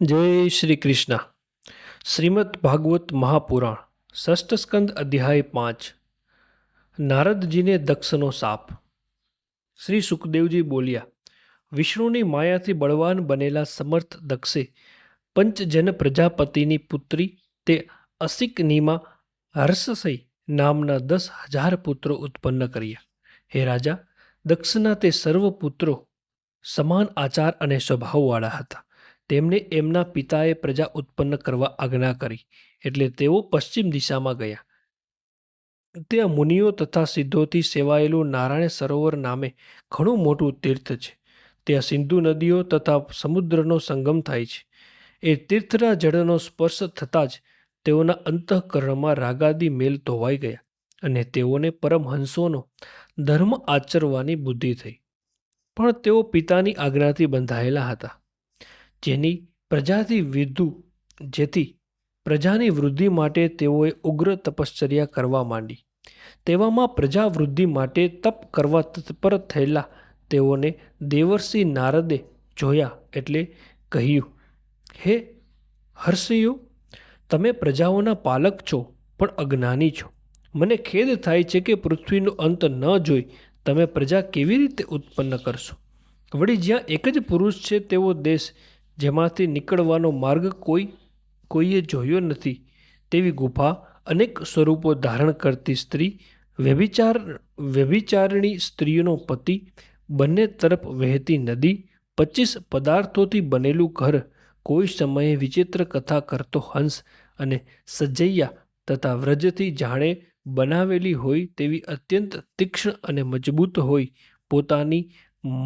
જય શ્રી કૃષ્ણ. શ્રીમદ ભાગવત મહાપુરાણ, ષષ્ઠ સ્કંદ અધ્યાય પાંચ. નારદજીને દક્ષનો સાપ. શ્રી સુખદેવજી બોલ્યા, વિષ્ણુની માયાથી બળવાન બનેલા સમર્થ દક્ષે પંચજન પ્રજાપતિની પુત્રી તે અસિકનીમાં હર્ષસઈ નામના દસ હજાર પુત્રો ઉત્પન્ન કર્યા. હે રાજા, દક્ષના તે સર્વ પુત્રો સમાન આચાર અને સ્વભાવવાળા હતા. તેમને એમના પિતાએ પ્રજા ઉત્પન્ન કરવા આજ્ઞા કરી, એટલે તેઓ પશ્ચિમ દિશામાં ગયા. ત્યાં મુનિઓ તથા સિદ્ધોથી સેવાયેલું નારાયણ સરોવર નામે ઘણું મોટું તીર્થ છે. ત્યાં સિંધુ નદીઓ તથા સમુદ્રનો સંગમ થાય છે. એ તીર્થના જળનો સ્પર્શ થતાં જ તેઓના અંતઃકરણમાં રાગાદી મેલ ધોવાઈ ગયા અને તેઓને પરમહંસોનો ધર્મ આચરવાની બુદ્ધિ થઈ. પણ તેઓ પિતાની આજ્ઞાથી બંધાયેલા હતા. જેની પ્રજાથી વિધુ જેથી પ્રજાની વૃદ્ધિ માટે તેઓએ ઉગ્ર તપશ્ચર્યા કરવા માંડી. તેવામાં પ્રજા વૃદ્ધિ માટે તપ કરવા તત્પર થયેલા તેઓને દેવર્ષિ નારદે જોયા એટલે કહ્યું, હે હર્ષિયો, તમે પ્રજાઓના પાલક છો, પણ અજ્ઞાની છો. મને ખેદ થાય છે કે પૃથ્વીનો અંત ન જોઈ તમે પ્રજા કેવી રીતે ઉત્પન્ન કરશો? વળી જ્યાં એક જ પુરુષ છે તેવો દેશ જેમાંથી નીકળવાનો માર્ગ કોઈ, કોઈએ જોયો નથી. તેવી ગુફા અનેક સ્વરૂપો ધારણ કરતી સ્ત્રી, વ્યભિચાર, વ્યભિચારણી સ્ત્રીઓનો પતિ, બંને તરફ વહેતી નદી, પચીસ પદાર્થોથી બનેલું ઘર, કોઈ સમયે વિચિત્ર કથા કરતો હંસ અને સજૈયા તથા વ્રજથી જાણે બનાવેલી હોય તેવી અત્યંત તીક્ષ્ણ અને મજબૂત હોય. પોતાની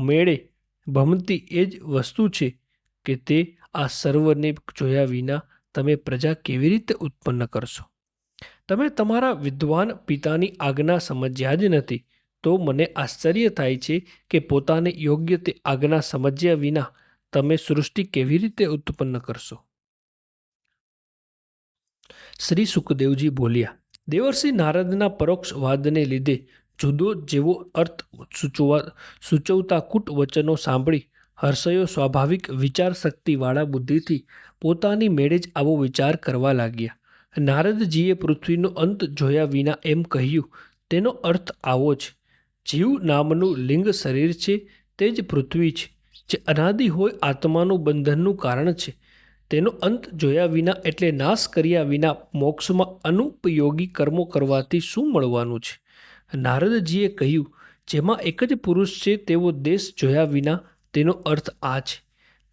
મેળે ભમતી એ જ વસ્તુ છે કે તે આ સર્વને જોયા વિના તમે પ્રજા કેવી રીતે ઉત્પન્ન કરશો? તમે તમારા વિદ્વાન પિતાની આજ્ઞા સમજ્યા જ નથી, તો મને આશ્ચર્ય થાય છે કે પોતાને યોગ્ય તે આજ્ઞા સમજ્યા વિના તમે સૃષ્ટિ કેવી રીતે ઉત્પન્ન કરશો? શ્રી સુખદેવજી બોલ્યા, દેવર્ષિ નારદના પરોક્ષ વાદને લીધે જુદો જેવો અર્થ સૂચવા સૂચવતા કૂટ વચનો સાંભળી હર્ષયો સ્વાભાવિક વિચાર શક્તિવાળા બુદ્ધિથી પોતાની મેળે જ આવો વિચાર કરવા લાગ્યા. નારદજીએ પૃથ્વીનો અંત જોયા વિના એમ કહ્યું, તેનો અર્થ આવો છે જીવ નામનું લિંગ શરીર છે, તે જ પૃથ્વી છે. જે અનાદિ હોય આત્માનું બંધનનું કારણ છે. તેનો અંત જોયા વિના એટલે નાશ કર્યા વિના મોક્ષમાં અનુપયોગી કર્મો કરવાથી શું મળવાનું છે? નારદજીએ કહ્યું, જેમાં એક જ પુરુષ છે તેવો દેશ જોયા વિના તેનો અર્થ આ છે,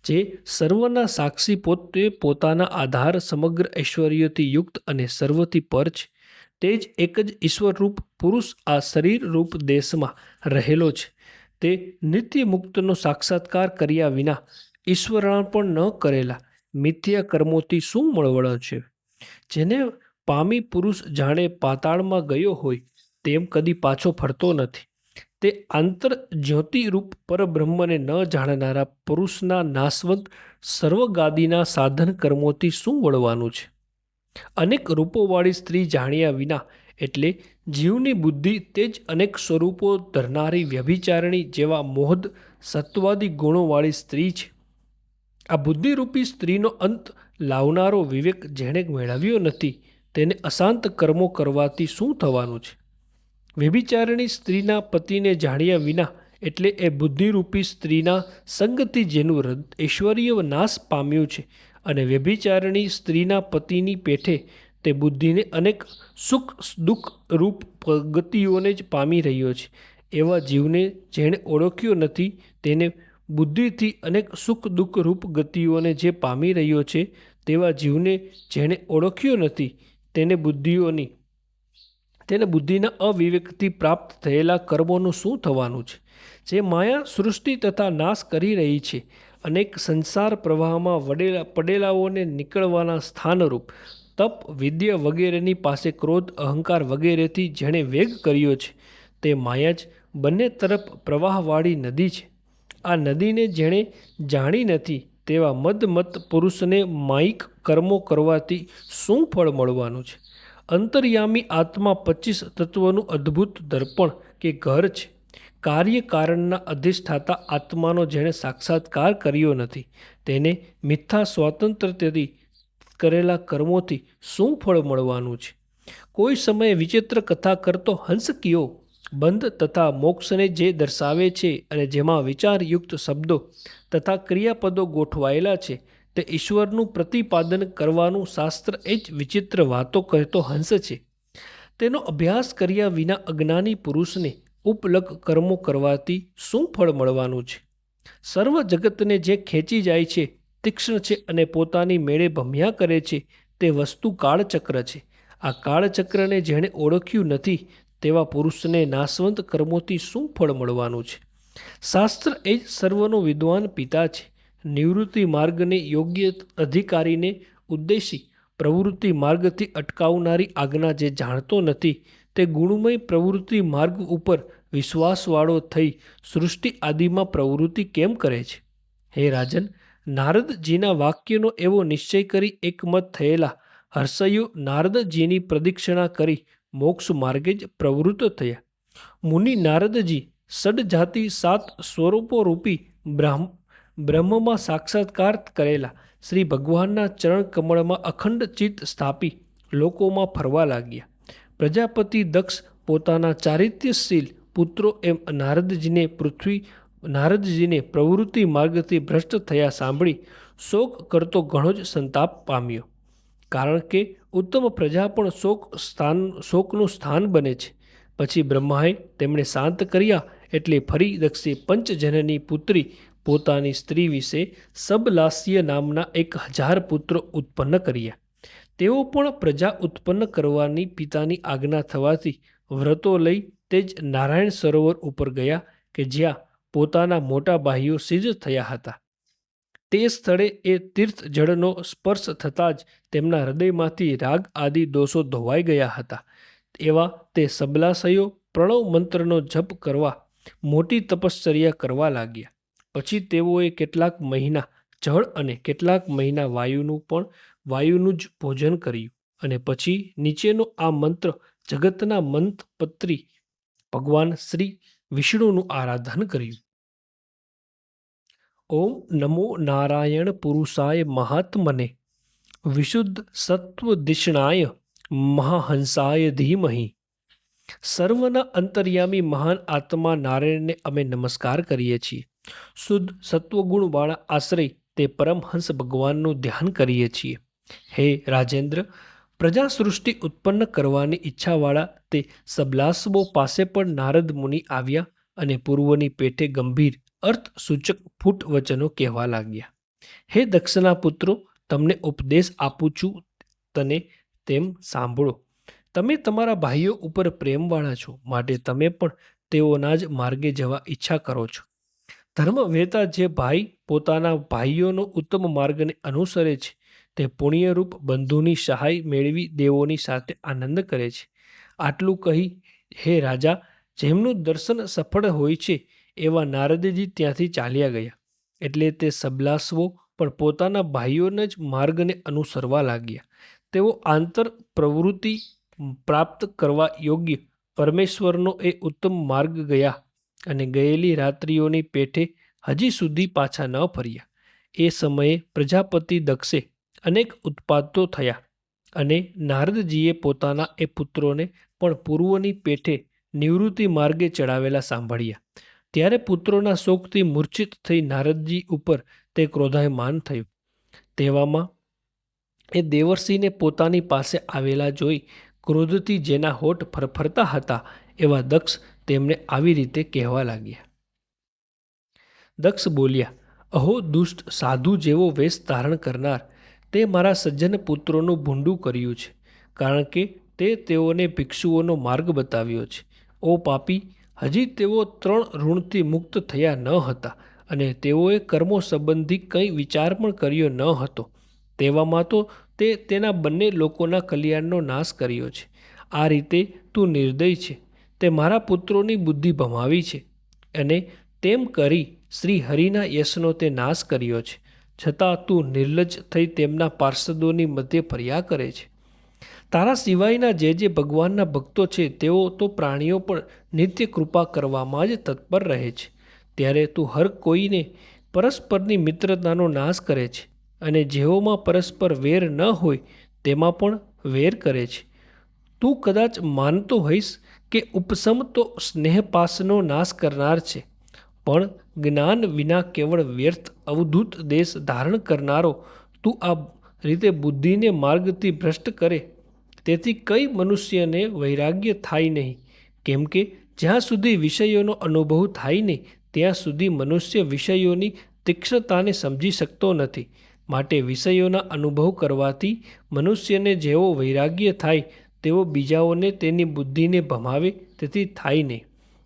જે સર્વના સાક્ષી પોતે પોતાના આધાર સમગ્ર ઐશ્વર્યથી યુક્ત અને સર્વથી પર છે. તે જ એક જ ઈશ્વરરૂપ પુરુષ આ શરીર રૂપ દેશમાં રહેલો છે. તે નિત્ય મુક્તનો સાક્ષાત્કાર કર્યા વિના ઈશ્વરાર્પણ ન કરેલા મિથ્યા કર્મોથી શું મળવળ છે? જેને પામી પુરુષ જાણે પાતાળમાં ગયો હોય તેમ કદી પાછો ફરતો નથી. તે આંતર જ્યોતિરૂપ પરબ્રહ્મને ન જાણનારા પુરુષના નાશવંત સર્વગાદીના સાધન કર્મોથી શું વળવાનું છે? અનેક રૂપોવાળી સ્ત્રી જાણ્યા વિના એટલે જીવની બુદ્ધિ તે જ અનેક સ્વરૂપો ધરનારી વ્યભિચારણી જેવા મોહદ, સત્વાદી ગુણોવાળી સ્ત્રી છે. આ બુદ્ધિરૂપી સ્ત્રીનો અંત લાવનારો વિવેક જેણે મેળવ્યો નથી, તેને અશાંત કર્મો કરવાથી શું થવાનું છે? વ્યભિચારણી સ્ત્રીના પતિને જાણ્યા વિના એટલે એ બુદ્ધિરૂપી સ્ત્રીના સંગથી જેનું ઐશ્વર્ય નાશ પામ્યું છે અને વ્યભિચારણી સ્ત્રીના પતિની પેઠે તે બુદ્ધિને અનેક સુખ, દુઃખ રૂપ ગતિઓને જ પામી રહ્યો છે. એવા જીવને જેણે ઓળખ્યો નથી તેને બુદ્ધિથી અનેક સુખ, દુઃખ રૂપ ગતિઓને જે પામી રહ્યો છે તેવા જીવને જેણે ઓળખ્યો નથી તેને બુદ્ધિઓની તેને બુદ્ધિના અવિવેકથી પ્રાપ્ત થયેલા કર્મોનું શું થવાનું છે? જે માયા સૃષ્ટિ તથા નાશ કરી રહી છે. અનેક સંસાર પ્રવાહમાં વડેલા, પડેલાઓને નીકળવાના સ્થાનરૂપ તપ, વિદ્ય વગેરેની પાસે ક્રોધ, અહંકાર વગેરેથી જેણે વેગ કર્યો છે, તે માયા જ બંને તરફ પ્રવાહવાળી નદી છે. આ નદીને જેણે જાણી નથી, તેવા મદમત પુરુષને માયિક કર્મો કરવાથી શું ફળ મળવાનું છે? અંતર્યામી આત્મા પચીસ તત્વનું અદ્ભુત દર્પણ કે ઘર છે. કાર્યકારણના અધિષ્ઠાતા આત્માનો જેણે સાક્ષાત્કાર કર્યો નથી. તેને મિથ્યા સ્વાતંત્રતાથી કરેલા કર્મોથી શું ફળ મળવાનું છે? કોઈ સમયે વિચિત્ર કથા કરતો હંસ કયો? બંધ તથા મોક્ષને જે દર્શાવે છે અને જેમાં વિચારયુક્ત શબ્દો તથા ક્રિયાપદો ગોઠવાયેલા છે તે ઈશ્વરનું પ્રતિપાદન કરવાનું શાસ્ત્ર એ જ વિચિત્ર વાતો કહેતો હંસ છે. તેનો અભ્યાસ કર્યા વિના અજ્ઞાની પુરુષને ઉપલક કર્મો કરવાથી શું ફળ મળવાનું છે? સર્વ જગતને જે ખેંચી જાય છે, તીક્ષ્ણ છે અને પોતાની મેળે ભમ્યા કરે છે, તે વસ્તુ કાળચક્ર છે. આ કાળચક્રને જેણે ઓળખ્યું નથી, તેવા પુરુષને નાશવંત કર્મોથી શું ફળ મળવાનું છે? શાસ્ત્ર એ જ સર્વનો વિદ્વાન પિતા છે. નિવૃત્તિ માર્ગને યોગ્ય અધિકારીને ઉદ્દેશી પ્રવૃત્તિ માર્ગથી અટકાવનારી આજ્ઞા જે જાણતો નથી, તે ગુણમય પ્રવૃત્તિ માર્ગ ઉપર વિશ્વાસવાળો થઈ સૃષ્ટિ આદિમાં પ્રવૃત્તિ કેમ કરે છે? હે રાજન, નારદજીના વાક્યનો એવો નિશ્ચય કરી એકમત થયેલા હર્ષયો નારદજીની પ્રદક્ષિણા કરી મોક્ષ માર્ગે જ પ્રવૃત્ત થયા. મુનિ નારદજી સડજાતિ સાત સ્વરૂપો રૂપી બ્રહ્મ બ્રહ્મમાં સાક્ષાત્કાર કરેલા. શ્રી ભગવાનના ચરણ કમળમાં અખંડ ચિત્ત સ્થાપી લોકોમાં ફરવા લાગ્યા. પ્રજાપતિ દક્ષ પોતાના ચારિત્ર્યશીલ પુત્રો એમ નારદજીને પૃથ્વી, નારદજીને પ્રવૃત્તિ માર્ગથી ભ્રષ્ટ થયા સાંભળી શોક કરતો ઘણો જ સંતાપ પામ્યો. કારણ કે ઉત્તમ પ્રજા પણ શોક સ્થાન, શોકનું સ્થાન બને છે. પછી બ્રહ્માએ તેમણે શાંત કર્યા એટલે ફરી દક્ષે પંચજનની પુત્રી પોતાની સ્ત્રી વિશે સબલાસ્ય નામના એક હજાર પુત્રો ઉત્પન્ન કર્યા. તેઓ પણ પ્રજા ઉત્પન્ન કરવાની પિતાની આજ્ઞા થવાથી વ્રતો લઈ તે જ નારાયણ સરોવર ઉપર ગયા કે જ્યાં પોતાના મોટા ભાઈઓ સિદ્ધ થયા હતા. તે સ્થળે એ તીર્થ જળનો સ્પર્શ થતાં જ તેમના હૃદયમાંથી રાગ આદિ દોષો ધોવાઈ ગયા હતા. એવા તે સબલાશયો પ્રણવ મંત્રનો જપ કરવા મોટી તપશ્ચર્યા કરવા લાગ્યા. પછી તેઓએ કેટલાક મહિના જળ અને કેટલાક મહિના વાયુનું પણ, વાયુનું જ ભોજન કર્યું અને પછી નીચેનો આ મંત્ર જગતના મંતપત્રી ભગવાન શ્રી વિષ્ણુનું આરાધન કર્યું. ઓમ નમો નારાયણ પુરુષાય મહાત્મને વિશુદ્ધ સત્વ દિષ્ણાય મહાહંસાય ધીમહી. સર્વના અંતર્યામી મહાન આત્મા નારાયણને અમે નમસ્કાર કરીએ છીએ. શુદ્ધ સત્વગુણવાળા આશ્રય તે પરમહંસ ભગવાનનું ધ્યાન કરીએ છીએ. હે રાજેન્દ્ર પ્રજા સૃષ્ટિ ઉત્પન્ન કરવાની ઈચ્છાવાળા તે સબલાસબો પાસે પણ નારદ મુનિ આવ્યા અને પૂર્વની પેઠે ગંભીર અર્થ સૂચક ફૂટ વચનો કહેવા લાગ્યા. હે દક્ષના પુત્રો, તમને ઉપદેશ આપું છું તને તેમ સાંભળો. તમે તમારા ભાઈઓ ઉપર પ્રેમવાળા છો, માટે તમે પણ તેઓના જ માર્ગે જવા ઈચ્છા કરો છો. ધર્મ વહેતા જે ભાઈ પોતાના ભાઈઓનો ઉત્તમ માર્ગને અનુસરે છે, તે પુણ્યરૂપ બંધુની સહાય મેળવી દેવોની સાથે આનંદ કરે છે. આટલું કહી, હે રાજા, જેમનું દર્શન સફળ હોય છે, એવા નારદજી ત્યાંથી ચાલ્યા ગયા. એટલે તે સબલાસવો પણ પોતાના ભાઈઓના જ માર્ગને અનુસરવા લાગ્યા. તેઓ આંતર પ્રવૃત્તિ પ્રાપ્ત કરવા યોગ્ય પરમેશ્વરનો એ ઉત્તમ માર્ગ ગયા. અને ગયેલી રાત્રિઓની પેઠે હજી સુધી પાછા ન ફર્યા. એ સમયે પ્રજાપતિ દક્ષે અનેક ઉત્પાદો થયા અને નારદજીએ પોતાના એ પુત્રોને પણ પૂર્વની પેઠે નિવૃત્તિ માર્ગે ચડાવેલા સાંભળ્યા. ત્યારે પુત્રોના શોકથી મૂર્છિત થઈ નારદજી ઉપર તે ક્રોધાયમાન થયું. તેવામાં એ દેવર્ષિને પોતાની પાસે આવેલા જોઈ ક્રોધથી જેના હોઠ ફરફરતા હતા એવા દક્ષ તેમને આવી રીતે કહેવા લાગ્યા. દક્ષ બોલ્યા, અહો દુષ્ટ સાધુ જેવો વેશ ધારણ કરનાર, તે મારા સજ્જન પુત્રોનું ભૂંડું કર્યું છે, કારણ કે તે તેઓને ભિક્ષુઓનો માર્ગ બતાવ્યો છે. ઓ પાપી, હજી તેઓ ત્રણ ઋણથી મુક્ત થયા ન હતા અને તેઓએ કર્મો સંબંધી કંઈ વિચાર પણ કર્યો ન હતો. તેવામાં તો તે તેના બંને લોકોના કલ્યાણનો નાશ કર્યો છે. આ રીતે તું નિર્દય છે. તે મારા પુત્રોની બુદ્ધિ ભમાવી છે અને તેમ કરી શ્રી હરિના યશનો તે નાશ કર્યો છે, છતાં તું નિર્લજ્જ થઈ તેમના પાર્ષદોની મધ્ય ફર્યા કરે છે. તારા સિવાયના જે જે ભગવાનના ભક્તો છે, તેઓ તો પ્રાણીઓ પણ નિત્ય કૃપા કરવામાં જ તત્પર રહે છે. ત્યારે તું હર કોઈને પરસ્પરની મિત્રતાનો નાશ કરે છે અને જેઓમાં પરસ્પર વેર ન હોય, તેમાં પણ વેર કરે છે. તું કદાચ માનતો હોઈશ કે ઉપસમ તો સ્નેહપાસનો નાશ કરનાર છે, પણ જ્ઞાન વિના કેવળ વ્યર્થ અવધૂત દેશ ધારણ કરનારો તું આ રીતે બુદ્ધિને માર્ગથી ભ્રષ્ટ કરે, તેથી કઈ મનુષ્યને વૈરાગ્ય થાય નહીં, કેમ કે જ્યાં સુધી વિષયોનો અનુભવ થાય નહીં, ત્યાં સુધી મનુષ્ય વિષયોની તીક્ષ્ણતાને સમજી શકતો નથી. માટે વિષયોના અનુભવ કરવાથી મનુષ્યને જેવો વૈરાગ્ય થાય તેવો બીજાઓને તેની બુદ્ધિને ભમાવે, તેથી થાય નહીં.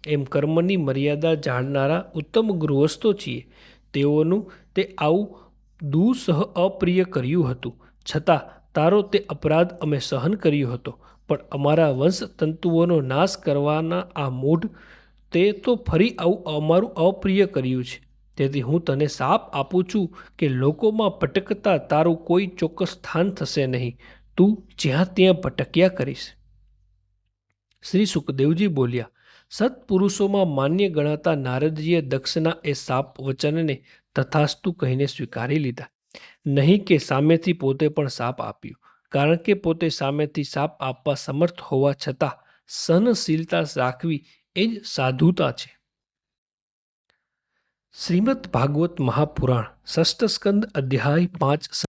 એમ કર્મની મર્યાદા જાણનારા ઉત્તમ ગૃહસ્થો છીએ. તેઓનું તે આવું દુઃસહ અપ્રિય કર્યું હતું. છતાં, તારો તે અપરાધ અમે સહન કર્યો હતો. પણ અમારા વંશ તંતુઓનો નાશ કરવાના આ મૂઢ, તે તો ફરી આવું અમારું અપ્રિય કર્યું છે. તેથી હું તને સાપ આપું છું કે લોકોમાં ભટકતા તારું કોઈ ચોક્કસ સ્થાન થશે નહીં. તું જ્યાં ત્યાં ભટક્યા કરીશ. શ્રી સુખદેવજી બોલ્યા, સત્પુરુષોમાં માન્ય ગણાતા નારદજીએ દક્ષના એ સાપ વચનને તથાસ્તુ કહીને સ્વીકારી લીધા. નહીં કે સામેથી પોતે પણ સાપ આપ્યું, કારણ કે પોતે સામેથી સાપ આપવા સમર્થ હોવા છતાં સહનશીલતા રાખવી એ જ સાધુતા છે. શ્રીમદ ભાગવત મહાપુરાણ ષષ્ઠ સ્કંદ અધ્યાય પાંચ